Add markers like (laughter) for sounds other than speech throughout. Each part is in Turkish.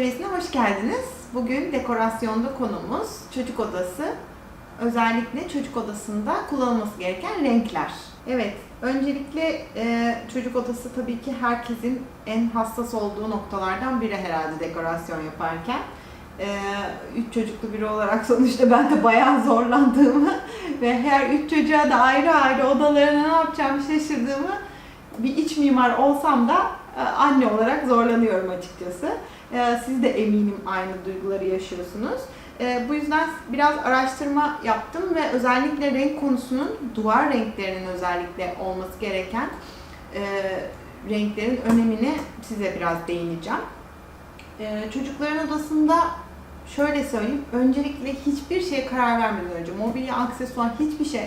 Atölyesi'ne hoş geldiniz. Bugün dekorasyonda konumuz çocuk odası. Özellikle çocuk odasında kullanılması gereken renkler. Evet, öncelikle e, çocuk odası tabii ki herkesin en hassas olduğu noktalardan biri herhalde dekorasyon yaparken. E, üç çocuklu biri olarak (laughs) sonuçta ben de bayağı zorlandığımı ve her üç çocuğa da ayrı ayrı odalarına ne yapacağımı şaşırdığımı bir iç mimar olsam da e, anne olarak zorlanıyorum açıkçası. E, Siz de eminim aynı duyguları yaşıyorsunuz. E, Bu yüzden biraz araştırma yaptım ve özellikle renk konusunun duvar renklerinin özellikle olması gereken e, renklerin önemini size biraz değineceğim. E, Çocukların odasında şöyle söyleyeyim, öncelikle hiçbir şeye karar vermeden önce, mobilya, aksesuar hiçbir şey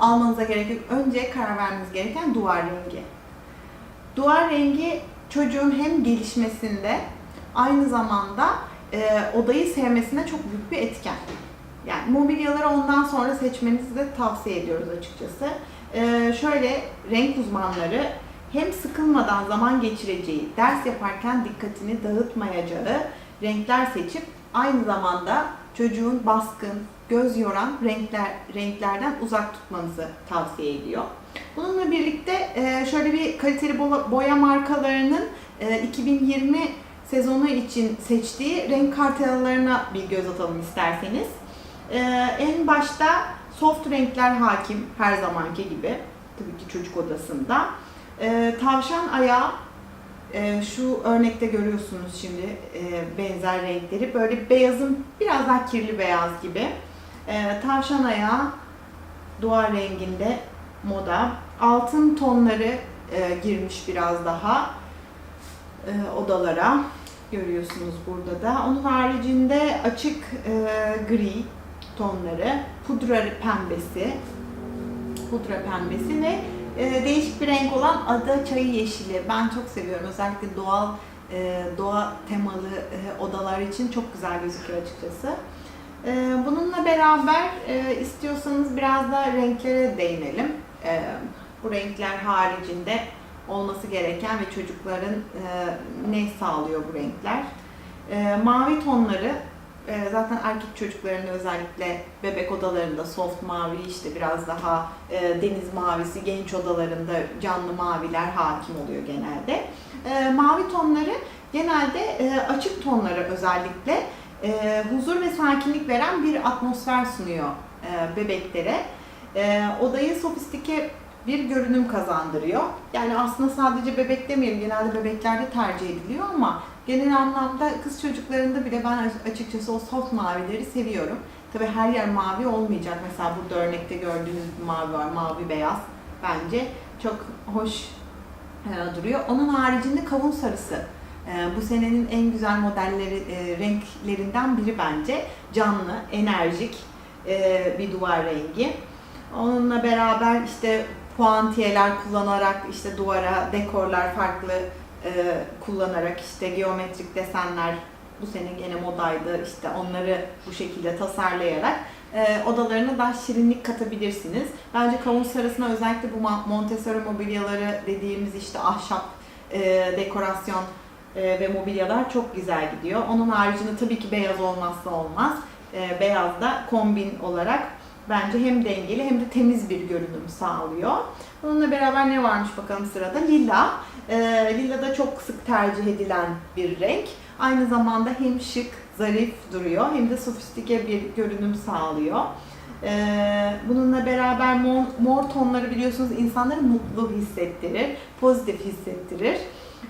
almanıza gerek yok. Önce karar vermeniz gereken duvar rengi. Duvar rengi çocuğun hem gelişmesinde aynı zamanda e, odayı sevmesine çok büyük bir etken. Yani mobilyaları ondan sonra seçmenizi de tavsiye ediyoruz açıkçası. E, şöyle renk uzmanları hem sıkılmadan zaman geçireceği, ders yaparken dikkatini dağıtmayacağı renkler seçip aynı zamanda çocuğun baskın, göz yoran renkler renklerden uzak tutmanızı tavsiye ediyor. Bununla birlikte e, şöyle bir kaliteli bo- boya markalarının e, 2020 sezonu için seçtiği renk kartelalarına bir göz atalım isterseniz. E, En başta soft renkler hakim her zamanki gibi. Tabii ki çocuk odasında. E, Tavşan ayağı e, şu örnekte görüyorsunuz şimdi e, benzer renkleri. Böyle beyazın biraz daha kirli beyaz gibi. E, tavşan ayağı duvar renginde moda. Altın tonları e, girmiş biraz daha e, odalara. Görüyorsunuz burada da. Onun haricinde açık e, gri tonları, pudra pembesi, pudra pembesi ve e, değişik bir renk olan ada çayı yeşili. Ben çok seviyorum. Özellikle doğal e, doğa temalı e, odalar için çok güzel gözüküyor açıkçası. E, bununla beraber e, istiyorsanız biraz da renklere değinelim. E, bu renkler haricinde olması gereken ve çocukların e, ne sağlıyor bu renkler? E, mavi tonları e, zaten erkek çocukların özellikle bebek odalarında soft mavi işte biraz daha e, deniz mavisi genç odalarında canlı maviler hakim oluyor genelde. E, mavi tonları genelde e, açık tonları özellikle e, huzur ve sakinlik veren bir atmosfer sunuyor e, bebeklere. E, odayı sofistike bir görünüm kazandırıyor. Yani aslında sadece bebek demeyelim, genelde bebeklerde tercih ediliyor ama genel anlamda kız çocuklarında bile ben açıkçası o soft mavileri seviyorum. Tabi her yer mavi olmayacak. Mesela burada örnekte gördüğünüz mavi var, mavi beyaz. Bence çok hoş e, duruyor. Onun haricinde kavun sarısı. E, bu senenin en güzel modelleri, e, renklerinden biri bence. Canlı, enerjik bir duvar rengi. Onunla beraber işte puantiyeler kullanarak işte duvara dekorlar farklı e, kullanarak işte geometrik desenler bu sene gene modaydı işte onları bu şekilde tasarlayarak e, odalarına daha şirinlik katabilirsiniz. Bence kavun sarısına özellikle bu Montessori mobilyaları dediğimiz işte ahşap e, dekorasyon e, ve mobilyalar çok güzel gidiyor. Onun haricinde tabii ki beyaz olmazsa olmaz. E, beyaz da kombin olarak bence hem dengeli hem de temiz bir görünüm sağlıyor. Bununla beraber ne varmış bakalım sırada? Lila. Ee, lila da çok sık tercih edilen bir renk. Aynı zamanda hem şık, zarif duruyor hem de sofistike bir görünüm sağlıyor. Ee, bununla beraber mor, mor tonları biliyorsunuz insanları mutlu hissettirir, pozitif hissettirir.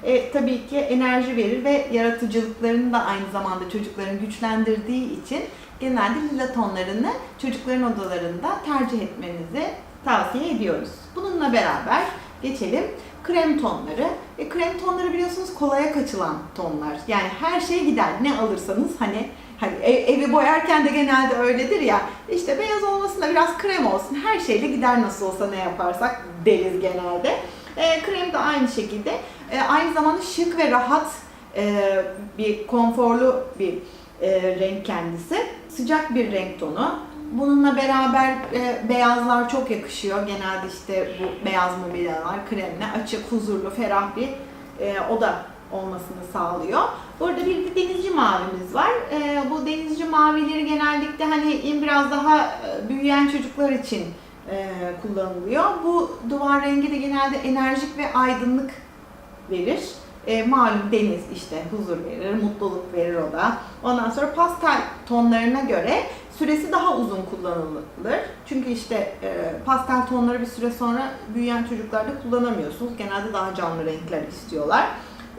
E, tabii ki enerji verir ve yaratıcılıklarını da aynı zamanda çocukların güçlendirdiği için genelde lila tonlarını çocukların odalarında tercih etmenizi tavsiye ediyoruz. Bununla beraber geçelim krem tonları. E, krem tonları biliyorsunuz kolaya kaçılan tonlar. Yani her şey gider. Ne alırsanız hani hani ev- evi boyarken de genelde öyledir ya. İşte beyaz olmasında biraz krem olsun. Her şeyle gider nasıl olsa ne yaparsak deriz genelde. E, krem de aynı şekilde. E, aynı zamanda şık ve rahat e, bir konforlu bir e, renk kendisi. Sıcak bir renk tonu. Bununla beraber e, beyazlar çok yakışıyor. Genelde işte bu beyaz mobilyalar kremle açık, huzurlu, ferah bir e, oda olmasını sağlıyor. Burada bir de denizci mavimiz var. Ee, bu denizci mavileri genellikle hani biraz daha e, büyüyen çocuklar için e, kullanılıyor. Bu duvar rengi de genelde enerjik ve aydınlık verir. E, malum deniz işte huzur verir, mutluluk verir o da. Ondan sonra pastel tonlarına göre süresi daha uzun kullanılır. Çünkü işte e, pastel tonları bir süre sonra büyüyen çocuklarda kullanamıyorsunuz. Genelde daha canlı renkler istiyorlar.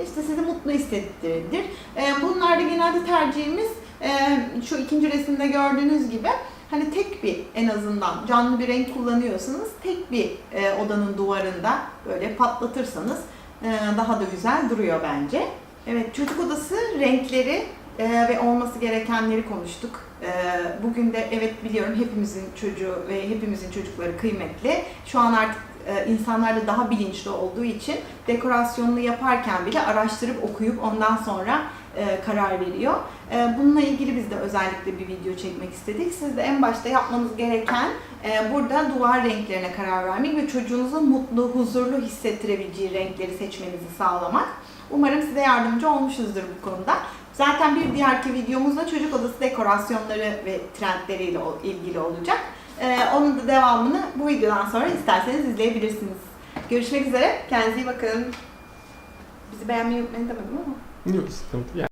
İşte sizi mutlu hissettirir. E, bunlarda genelde tercihimiz e, şu ikinci resimde gördüğünüz gibi hani tek bir en azından canlı bir renk kullanıyorsanız tek bir e, odanın duvarında böyle patlatırsanız e, daha da güzel duruyor bence. Evet çocuk odası renkleri e, ve olması gerekenleri konuştuk. E, bugün de evet biliyorum hepimizin çocuğu ve hepimizin çocukları kıymetli. Şu an artık e, insanlar da daha bilinçli olduğu için dekorasyonunu yaparken bile araştırıp okuyup ondan sonra e, karar veriyor. E, bununla ilgili biz de özellikle bir video çekmek istedik. Siz de en başta yapmanız gereken e, burada duvar renklerine karar vermek ve çocuğunuzun mutlu, huzurlu hissettirebileceği renkleri seçmenizi sağlamak. Umarım size yardımcı olmuşuzdur bu konuda. Zaten bir diğerki videomuzda çocuk odası dekorasyonları ve trendleriyle ilgili olacak. E, onun da devamını bu videodan sonra isterseniz izleyebilirsiniz. Görüşmek üzere. Kendinize iyi bakın. Bizi beğenmeyi unutmayın demedim ama. Yok sıkıntı yani.